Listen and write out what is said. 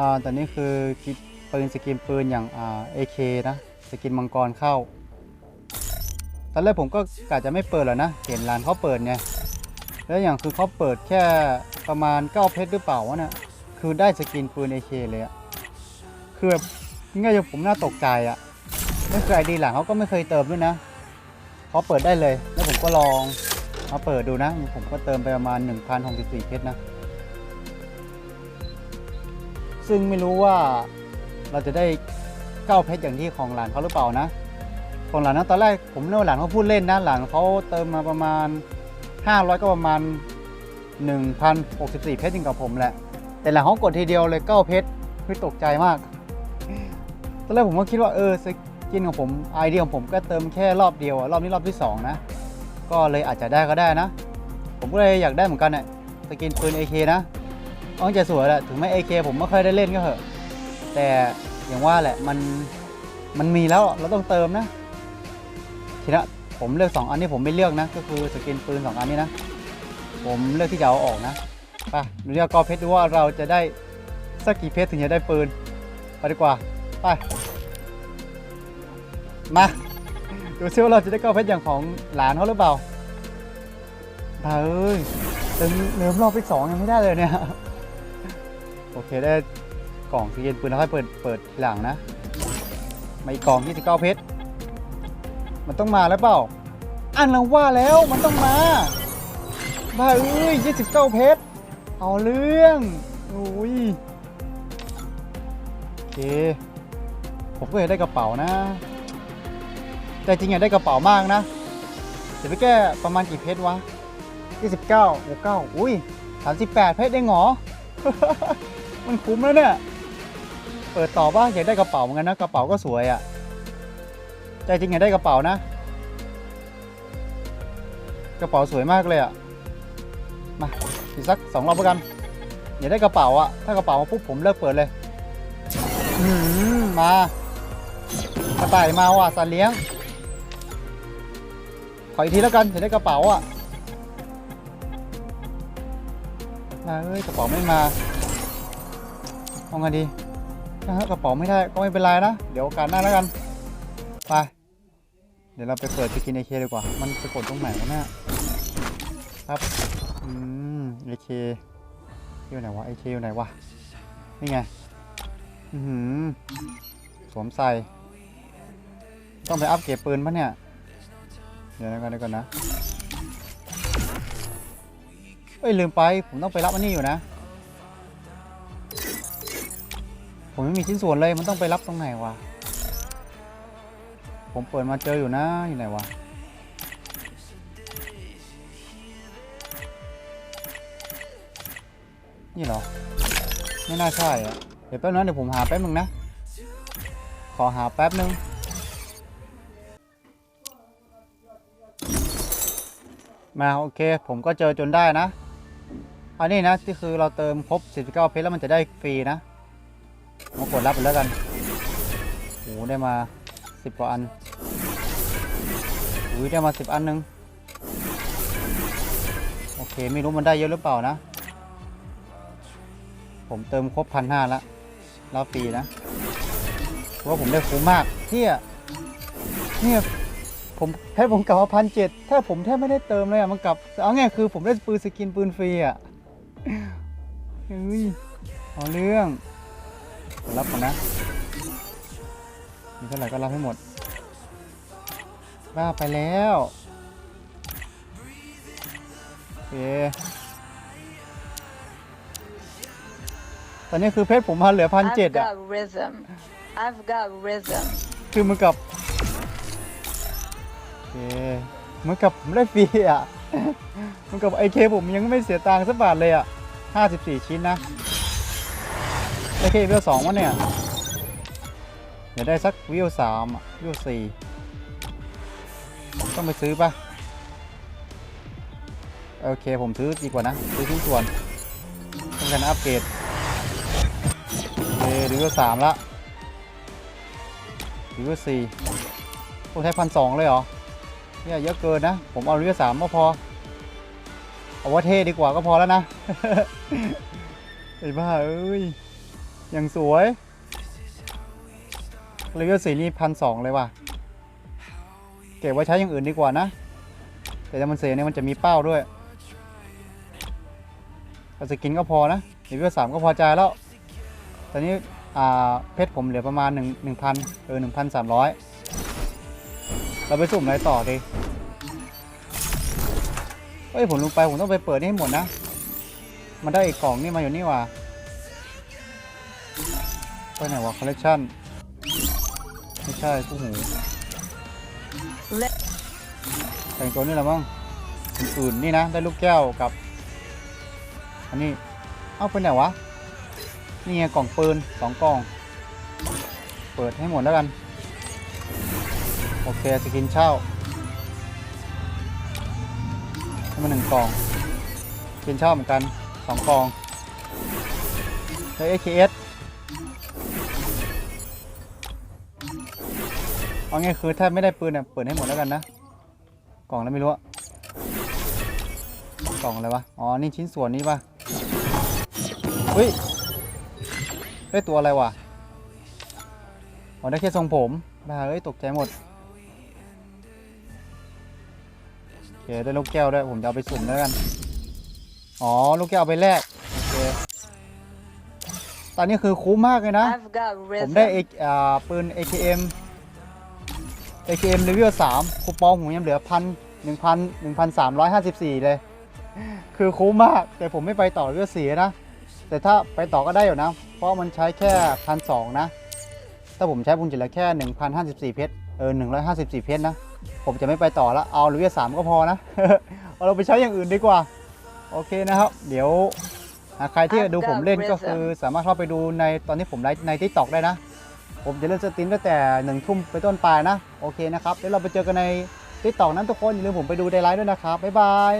อ่าตอนนี้คือคิดปืนสกินปืนอย่างอ่า AK นะสกินมังกรเข้า ตอนแรกผมก็กะจะไม่เปิดหรอกนะ เห็นร้านเขาเปิดไงแล้วอย่างคือเขาเปิดแค่ประมาณ9เพชรหรือเปล่าวะเนี่ยคือได้สกินปืน AK เลยอะคือแบบง่ายๆผมน่าตกใจอะไม่เคยดีหลังเขาก็ไม่เคยเติมด้วยนะเขาเปิดได้เลย แล้วผมก็ลองมาเปิดดูนะ ผมก็เติมไปประมาณ 1,064เพชรนะ ซึ่งไม่รู้ว่าเราจะได้เก้าเพชรอย่างที่ของหลานเขาหรือเปล่านะ ของหลานนะตอนแรกผมนึกว่าหลานเขาพูดเล่นนะหลานเขาเติมมาประมาณ 500 ก็ประมาณ 1,064 เพชรจริงกับผมแหละ แต่หลังเขากดทีเดียวเลย9เพชรคือตกใจมาก ตอนแรกผมก็คิดว่าเออสกินของผมไอเดียของผมก็เติมแค่รอบเดียวอะรอบนี้รอบที่สองนะ ก็เลยอาจจะได้ก็ได้นะ ผมก็เลยอยากได้เหมือนกันน่ะสกินปืน AK นะ อ้องจะสวยแหละถึงแม้ AK ผมไม่เคยได้เล่นก็เหอะ แต่อย่างว่าแหละมันมันมีแล้วเราต้องเติมนะ ทีละผมเลือก 2 อันที่ผมไม่เลือกนะ ก็คือสกินปืน 2 อันนี้นะ ผมเลือกที่จะเอาออกนะไปดูที่กอเพชรดูว่าเราจะได้สักกี่เพชรถึงจะได้ปืนไปดีกว่าไปมาดูซิว่าเราจะได้กอเพชรอย่างของหลานเขาหรือเปล่าเอ้ยเติมเริ่มรอบที่สองยังไม่ได้เลยเนี่ย อเคได้กล่องสกินปืนแล้วค่อยเปิดเปิดทีหลังนะมาอีกกล่อง29เพชรมันต้องมาแล้วเปล่า อันเราว่าแล้วมันต้องมาบ้าเอ้ย29เพชรเอาเรื่องโอ้ยโอเคผมก็อยากได้กระเป๋านะแต่จริงอยากได้กระเป๋ามากนะเดี๋ยวไปแก้ประมาณกี่เพชรวะ29โอ้9อุ้ย38 เพชรได้หงอ มันคุ้มแล้วเนี่ย เปิดต่อบ้างอยากได้กระเป๋าเหมือนกันนะ กระเป๋าก็สวยอะ่ะ ใจจริงอยากได้กระเป๋านะ กระเป๋าสวยมากเลยอะ่ะ มาอีกสักสองรอบแล้วกัน อยากได้กระเป๋าอะ่ะ ถ้ากระเป๋ามาปุ๊บผมเลิกเปิดเลยอืมมากระต่ายมาว่ะสัตว์เลี้ยง ขออีกทีแล้วกันอยากได้กระเป๋าอะ่ะมาเอ้ยกระเป๋าไม่มา เอาไงดีถ้ากระเป๋าไม่ได้ก็ไม่เป็นไรนะ เดี๋ยวโอกาสหน้าแล้วกัน ไป เดี๋ยวเราไปเปิดสกินเอเคดีกว่า มันไปกดตรงไหนวะเนี่ยครับอืมเอเคอยู่ไหนวะเอเคอยู่ไหนวะ นี่ไง อือหือสวมใส่ ต้องไปอัพเก็บปืนปะเนี่ย เดี๋ยวนะก่อนเดี๋ยวก่อนนะ เอ้ยลืมไป ผมต้องไปรับอันนี้อยู่นะ ผมไม่มีชิ้นส่วนเลยมันต้องไปรับตรงไหนวะ ผมเปิดมาเจออยู่นะอยู่ไหนวะนี่เหรอ ไม่น่าใช่อะเดี๋ยวแป๊บนึงเดี๋ยวผมหาแป๊บนึงนะ ขอหาแป๊บนึง มาโอเค ผมก็เจอจนได้นะ อันนี้นะที่คือเราเติมครบ 49 เพชรแล้วมันจะได้ฟรีนะ มากดรับไปแล้วกันโอ้ได้มา10กว่าอันอุ้ยได้มา10อันนึง โอเค ไม่รู้มันได้เยอะหรือเปล่านะ ผมเติมครบพันห้าล้วแล้วฟรีนะเพราะว่าผมได้คุ้มมากเนี่ยเนี่ยผมแค่ผมกลับมาพันเจ็ดถ้าผมแทบไม่ได้เติมเลยอะมันกลับเอาไงคือผมได้ปืนสกินปืนฟรีอะเฮ้ยเอาเรื่อง รับก่อนนะ มีเท่าไหร่ก็รับให้หมดว่าไปแล้วโอเคตอนนี้คือเพชรผมมาเหลือพัน I've เจ็ดอะ got rhythm. I've got rhythm. คือเหมือนกับโอเคเหมือนกับผมได้ฟรีอะ เหมือนกับไอเคผมยังไม่เสียตังค์สักบาทเลยอะห้าสิบสี่ชิ้นนะ ไอเควิวสองวะเนี่ยเดี๋ยวได้สักวิวสามวิวสี่ต้องไปซื้อปะโอเคผมซื้อดีกว่านะ ซื้อชิ้นส่วนต้องการอัปเกรดโอเควิวสามละหรือว่าสี่ผมใช้พันสองเลยเหรอ เนี่ยเยอะเกินนะ ผมเอาเรือสามก็พอ เอาว่าเท่ดีกว่าก็พอแล้วนะ ไอ้บ้าเอ้ย อย่างสวยเลเวลสีนี่พันสองเลยว่ะ เก็บไว้ใช้อย่างอื่นดีกว่านะ แต่ถ้ามันเสียเนี่ยมันจะมีเป้าด้วยก็สกินก็พอนะเลเวลสามก็พอใจแล้ว ตอนนี้เพชรผมเหลือประมาณหนึ่งหนึ่งพันเออหนึ่งพันสามร้อยเราไปสุ่มอะไรต่อดีเฮ้ยผมลงไปผมต้องไปเปิดนี่ให้หมดนะ มันได้อีกกล่องนี่มาอยู่นี่ว่ะ ไปไหนวะคอลเลกชันไม่ใช่คู่หูแต่งตัวนี่แหละมั้งอื่นๆนี่นะ ได้ลูกแก้วกับ อันนี้ เอาไปไหนวะ นี่ไงกล่องปืนสองกล่อง เปิดให้หมดแล้วกัน โอเค สกินเช่าให้มาหนึ่งกล่องสกินเช่าเหมือนกันสองกล่องได้ AKS เอาง่ายคือถ้าไม่ได้ปืนเนี่ยเปิดให้หมดแล้วกันนะ กล่องแล้วไม่รู้อะกล่องอะไรวะ อ๋อ นี่ชิ้นส่วนนี้ปะเฮ้ย ได้ตัวอะไรวะ อ๋อ ได้แค่ทรงผมบ้าเอ้ย ตกใจหมดโอเค ได้ลูกแก้วด้วย ผมจะเอาไปสุ่มแล้วกัน อ๋อ ลูกแก้วเอาไปแลก โอเค ตอนนี้คือคุ้มมากเลยนะ I've got ผมได้ rhythm. เออ่าปืน AKM AKM เลเวล3คูปองผมยังเหลือพันหนึ่งพันหนึ่งพันสามร้อยห้าสิบสี่เลย คือคุ้มมาก แต่ผมไม่ไปต่อเลเวลสี่นะ แต่ถ้าไปต่อก็ได้อยู่นะ เพราะมันใช้แค่พันสองนะ ถ้าผมใช้บุญจิตละแค่หนึ่งพันห้าสิบสี่เพชร เออหนึ่งร้อยห้าสิบสี่เพชรนะ ผมจะไม่ไปต่อละ เอาเลเวลสามก็พอนะ เอาเราไปใช้อย่างอื่นดีกว่า โอเคนะครับ เดี๋ยวใครที่ดูผมเล่นก็คือสามารถเข้าไปดูในตอนที่ผมไลฟ์ใน t ิ k t o k ได้นะ ผมจะเล่นสตรีมตั้งแต่หนึ่งทุ่มไปต้นไปนะ โอเคนะครับ เดี๋ยวเราไปเจอกันในติ๊กต็อกนั้นทุกคนอย่าลืมผมไปดูในไลน์ด้วยนะครับ บ๊ายบาย